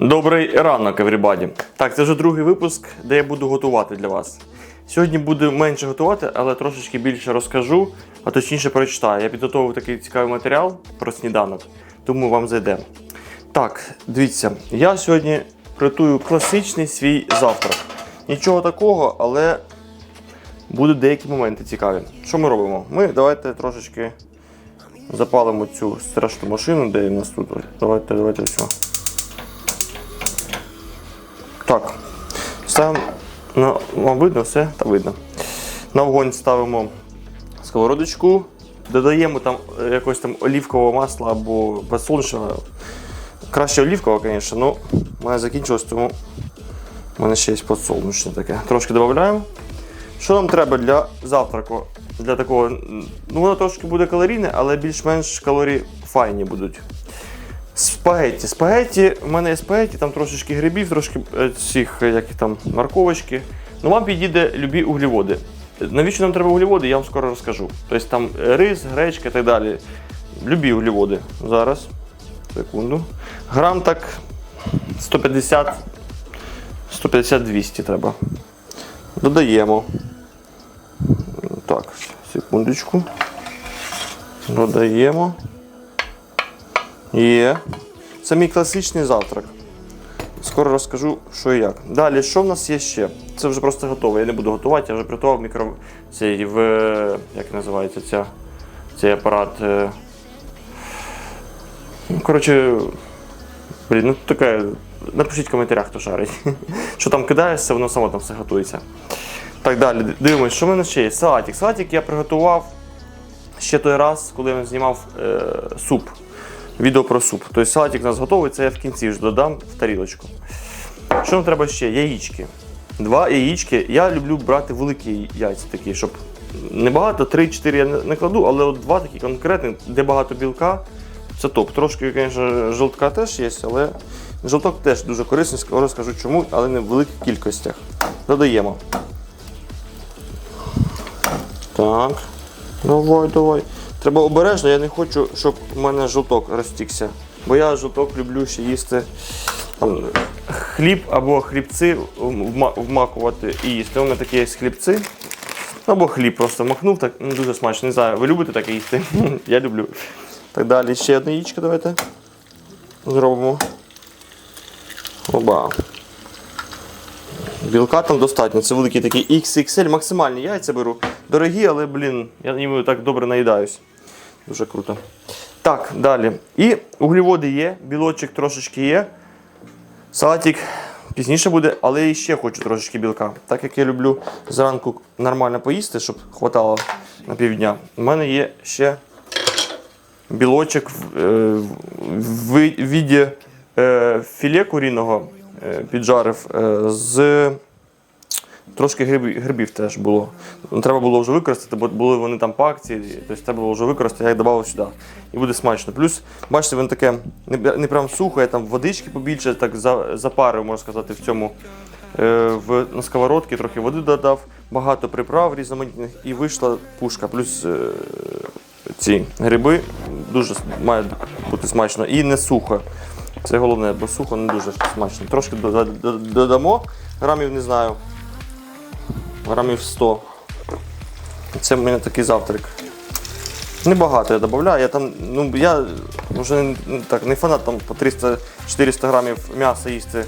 Добрий ранок, everybody. Так, це вже другий випуск, де я буду готувати для вас. Сьогодні буду менше готувати, але трошечки більше розкажу, а точніше прочитаю. Я підготував такий цікавий матеріал про сніданок, тому вам зайде. Так, дивіться, я сьогодні приготую класичний свій завтрак. Нічого такого, але будуть деякі моменти цікаві. Що ми робимо? Ми давайте трошечки запалимо цю страшну машину, де у нас тут. Давайте, давайте все. Так. Ставимо на, вам видно все? Та видно. На вогонь ставимо сковородочку, додаємо там е, якось там олівкового масла або подсолнечного. Краще олівкового, звісно, але в мене закінчилось, тому в мене ще є подсолнечне таке. Трошки додаємо. Що нам треба для завтраку? Для такого, ну воно трошки буде калорійне, але більш-менш калорії файні будуть. Спагетті. Спагетті, в мене є спагетті, там трошечки грибів, трошки е, цих, е, як там, морковочки. Ну вам підійде любі углеводи. Навіщо нам треба углеводи, я вам скоро розкажу. Тобто там рис, гречка і так далі. Любі углеводи. Зараз. Секунду. Грам так 150 150-200 треба. Додаємо. Так, секундочку. Додаємо. Є. Це мій класичний завтрак. Скоро розкажу, що і як. Далі, що в нас є ще? Це вже просто готове. Я не буду готувати, я вже приготував мікро... цей в. Як називається ця... цей апарат. е, Ну, коротше. Блін, ну таке. Напишіть в коментарях, хто шарить. Що там кидаєшся, воно само там все готується. Так далі, дивимось, що в мене ще є. Салатик. Салатик я приготував ще той раз, коли я знімав е, суп. Відео про суп. Тобто салатик у нас готовий, це я в кінці вже додам в тарілочку. Що нам треба ще? Яєчки. Два яєчки. Я люблю брати великі яйця такі, щоб не багато, 3-4 я не кладу, але от два такі конкретні, де багато білка. Це топ. Трошки, звісно, жовтка теж є, але жовток теж дуже корисний, скоро розкажу чому, але не в великих кількостях. Додаємо. Так. Давай, давай. Треба обережно, я не хочу, щоб у мене жовток розтікся. Бо я жовток люблю ще їсти там, хліб або хлібці вмакувати і їсти. У мене такі є хлібці. Або хліб просто махнув, так ну, дуже смачно. Не знаю, ви любите таке їсти? я люблю. Так далі, ще одне яєчко давайте. Зробимо. Оба. Білка там достатньо. Це великі такі XXL, максимальні яйця беру. Дорогі, але, блін, я ними так добре наїдаюсь. Дуже круто. Так, далі. І углеводи є, білочок трошечки є. Салатик пізніше буде, але і ще хочу трошечки білка. Так як я люблю зранку нормально поїсти, щоб хватало на півдня. У мене є ще білочок в, е, віді е, філе куріного е, піджарив з трошки грибів, грибів теж було. Ну, Треба було вже використати, бо були вони там по акції, тобто треба було вже використати, я їх додав сюди. І буде смачно. Плюс, бачите, воно таке не, не прям сухо, я там водички побільше, так за, запарив, можна сказати, в цьому. Е, в, на сковородці трохи води додав, багато приправ різноманітних і вийшла пушка. Плюс е, ці гриби дуже має бути смачно і не сухо. Це головне, бо сухо не дуже смачно. Трошки дода- дода- додамо, грамів не знаю, грамів 100. Це в мене такий завтрак. Небагато я додаю. Я ну я вже так, не фанат там по 300-400 грамів м'яса їсти.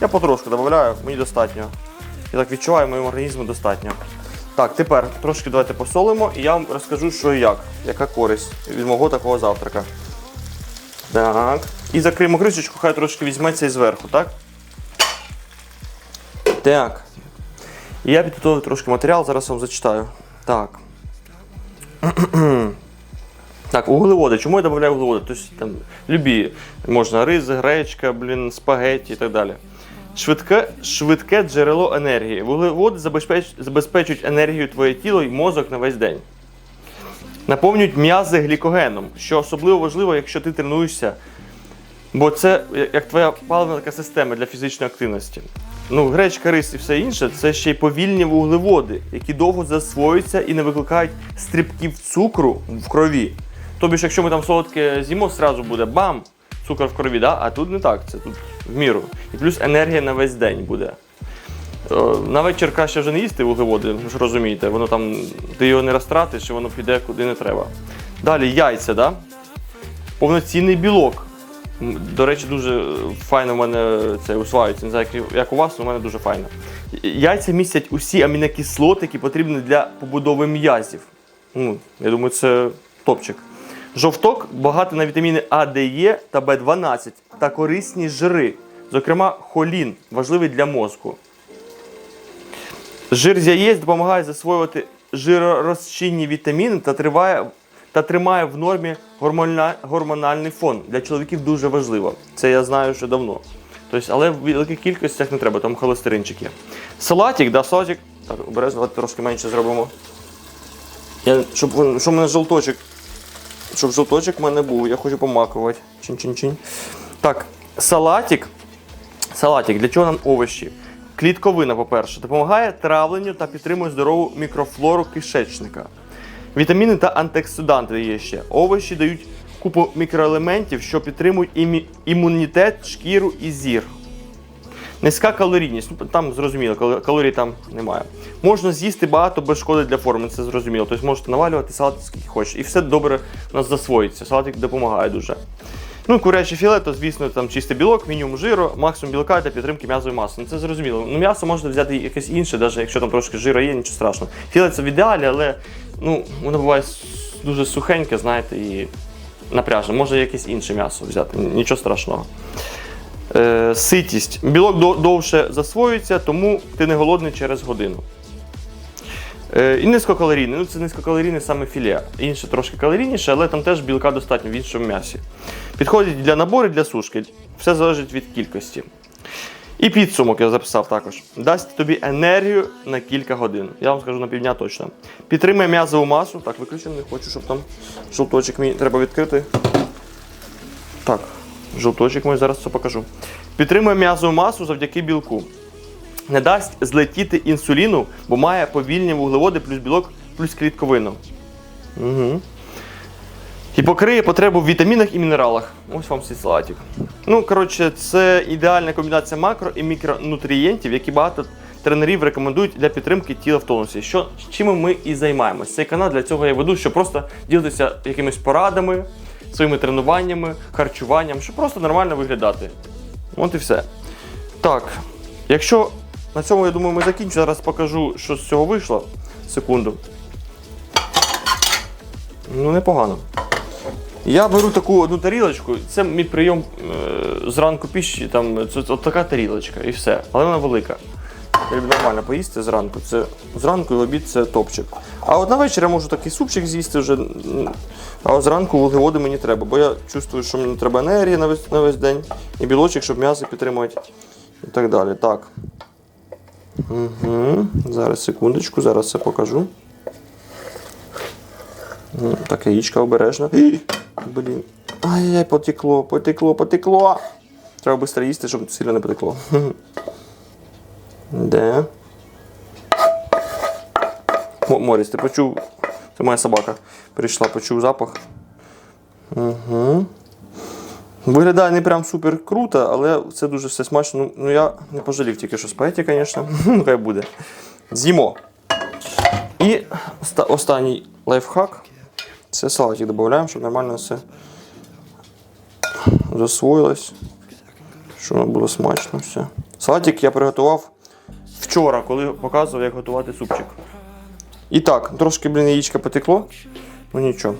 Я потрошку додаю, мені достатньо. Я так відчуваю, моєму організму достатньо. Так, тепер трошки давайте посолимо і я вам розкажу, що і як, яка користь від мого такого завтрака. Так. І закриємо кришечку, хай трошки візьметься і зверху, так? Так. І я підготував трошки матеріал, зараз вам зачитаю. Так. Так, углеводи. Чому я додаю углеводи? Тобто там любі. Можна рис, гречка, блін, спагетті і так далі. Швидке, швидке джерело енергії. Вуглеводи забезпеч, забезпечують енергію твоє тіло і мозок на весь день. Наповнюють м'язи глікогеном, що особливо важливо, якщо ти тренуєшся. Бо це як твоя паливна така система для фізичної активності. Ну, гречка, рис і все інше це ще й повільні вуглеводи, які довго засвоюються і не викликають стрибків цукру в крові. Тобто, ж, якщо ми там солодке з'їмо, зразу буде бам! Цукор в крові, да? а тут не так. Це тут в міру. І плюс енергія на весь день буде. Е, На вечір краще вже не їсти вуглеводи, ви ж розумієте, воно там, ти його не розтратиш, і воно піде куди не треба. Далі яйця, да? повноцінний білок. До речі, дуже файно в мене це усваюється. Не знаю, як, у вас, у мене дуже файно. Яйця містять усі амінокислоти, які потрібні для побудови м'язів. Ну, я думаю, це топчик. Жовток багатий на вітаміни А, Д, Е та В12 та корисні жири, зокрема холін, важливий для мозку. Жир з яєць допомагає засвоювати жиророзчинні вітаміни та триває. Та тримає в нормі гормональний фон. Для чоловіків дуже важливо. Це я знаю вже давно. Тобто, але в великих кількостях не треба, там холестеринчик є. Салатик, да, салатик. Так, обережно, трошки менше зробимо. Я, щоб, щоб в мене жовточок. Щоб жовточок в мене був, я хочу помакувати. Чин-чин-чин. Так, салатик. Салатик, для чого нам овочі? Клітковина, по-перше, допомагає травленню та підтримує здорову мікрофлору кишечника. Вітаміни та антиоксиданти є ще. Овочі дають купу мікроелементів, що підтримують імі- імунітет, шкіру і зір. Низька калорійність. Ну, там зрозуміло, кал- калорій там немає. Можна з'їсти багато без шкоди для форми, це зрозуміло. Тобто можете навалювати салат скільки хочеш. І все добре у нас засвоїться. Салатик допомагає дуже. Ну, куряче філе, то, звісно, там чистий білок, мінімум жиру, максимум білка для підтримки м'язової маси. Ну, це зрозуміло. Ну, м'ясо можна взяти якесь інше, навіть якщо там трошки жиру є, нічого страшного. Філе це в ідеалі, але ну, воно буває дуже сухеньке, знаєте, і напряжне. Може якесь інше м'ясо взяти, нічого страшного. Е, ситість. Білок довше засвоюється, тому ти не голодний через годину. Е, і низькокалорійний. Ну, це низькокалорійне саме філе. Інше трошки калорійніше, але там теж білка достатньо в іншому м'ясі. Підходить для набору для сушки. Все залежить від кількості. І підсумок я записав також. Дасть тобі енергію на кілька годин. Я вам скажу на півдня точно. Підтримує м'язову масу. Так, виключено, не хочу, щоб там жовточок мені треба відкрити. Так, жовточок мій зараз це покажу. Підтримує м'язову масу завдяки білку. Не дасть злетіти інсуліну, бо має повільні вуглеводи плюс білок, плюс клітковину. Угу. І покриє потребу в вітамінах і мінералах. Ось вам цей салатик. Ну, коротше, це ідеальна комбінація макро і мікронутрієнтів, які багато тренерів рекомендують для підтримки тіла в тонусі. Що, чим ми і займаємось. Цей канал для цього я веду, щоб просто ділитися якимись порадами, своїми тренуваннями, харчуванням, щоб просто нормально виглядати. От і все. Так, якщо на цьому, я думаю, ми закінчимо. Зараз покажу, що з цього вийшло. Секунду. Ну, непогано. Я беру таку одну тарілочку, це мій прийом е, зранку піші, там це, от така тарілочка і все. Але вона велика. Нормально поїсти зранку. Це зранку і в обід це топчик. А от на вечір я можу такий супчик з'їсти вже. А от зранку вуглеводи мені треба, бо я чувствую, що мені треба енергії на весь, на весь день, і білочок, щоб м'ясо підтримувати. І так далі. Так. Угу. Зараз секундочку, зараз це покажу. Так, яєчка обережно. Блін. Ай-яй, потекло, потекло, потекло. Треба швидко їсти, щоб сильно не потекло. Де? Моріс, ти почув. Це моя собака. Прийшла, почув запах. Угу. Виглядає не прям супер круто, але це дуже все смачно. Ну, ну я не пожалів тільки що спагеті, звісно. Ну, хай буде. З'їмо. І останній лайфхак. Це салатик додаємо, щоб нормально все засвоїлось. Щоб було смачно все. Салатик я приготував вчора, коли показував, як готувати супчик. І так, трошки, блін, яєчка потекло. Ну нічого.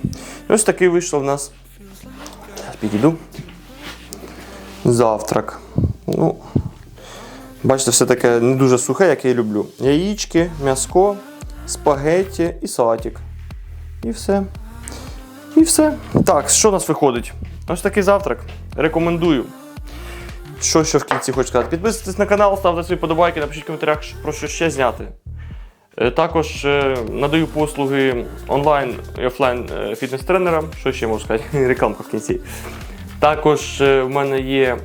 Ось такий вийшов в нас. Зараз підійду. Завтрак. Ну, бачите, все таке не дуже сухе, як я люблю. Яєчки, м'яско, спагетті і салатик. І все. І все. Так, що у нас виходить? Ось такий завтрак. Рекомендую. Що ще в кінці хочу сказати? Підписуйтесь на канал, ставте свої подобайки, напишіть в коментарях, про що ще зняти. Е, Також е, надаю послуги онлайн і офлайн е, фітнес-тренера. Що ще можу сказати? Рекламка в кінці. Також в мене є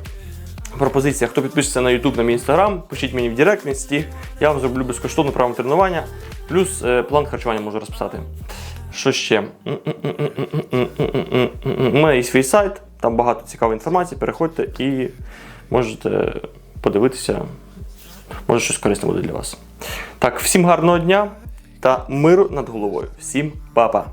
пропозиція, хто підпишеться на YouTube, на мій інстаграм, пишіть мені в Директ. Я вам зроблю безкоштовну програму тренування, плюс план харчування можу розписати. Що ще? У мене є свій сайт, там багато цікавої інформації. Переходьте і Можете подивитися, може щось корисне буде для вас. Так, всім гарного дня та миру над головою. Всім па-па!